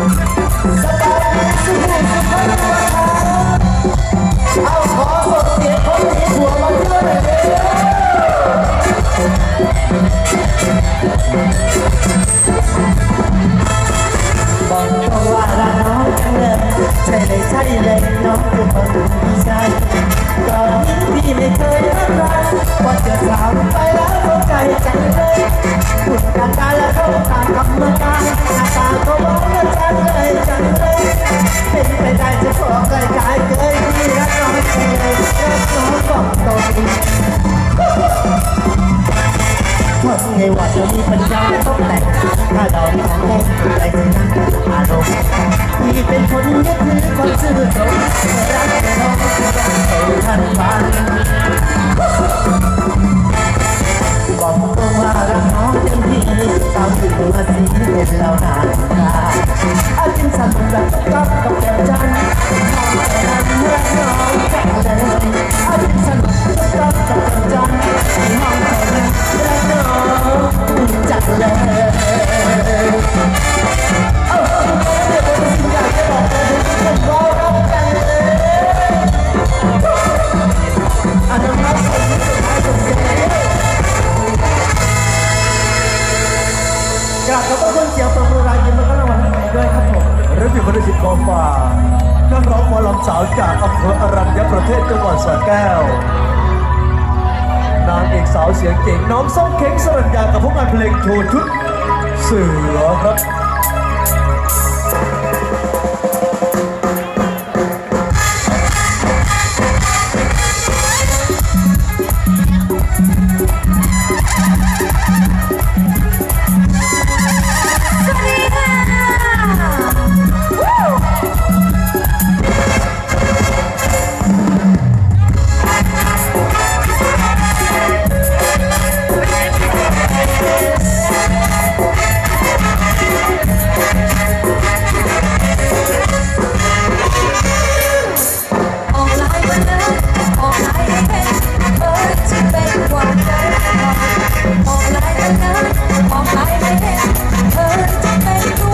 Bọn trong hoa ra nó เลยใช่เลยใช่เลยน้องคุณมาดูดีใจายตอนนี้พี่ไม่เคยรักใคราพอเจอสาวไปแล้วเข้าใจจเลยพูดกันตาแล้วเข้าตาธรรมดาหน้าตาก็บอกว่าจังเลยจังเลย นสิทธิ์กองฝ่านักร้องหมอลำสาวจากอำเภออรัญญประเทศจังหวัดสระแก้ว นางเอกสาวเสียงเก่งน้องส้มเค้งสรัญญากับพวกงานเพลงโชว์ชุด เสือครับ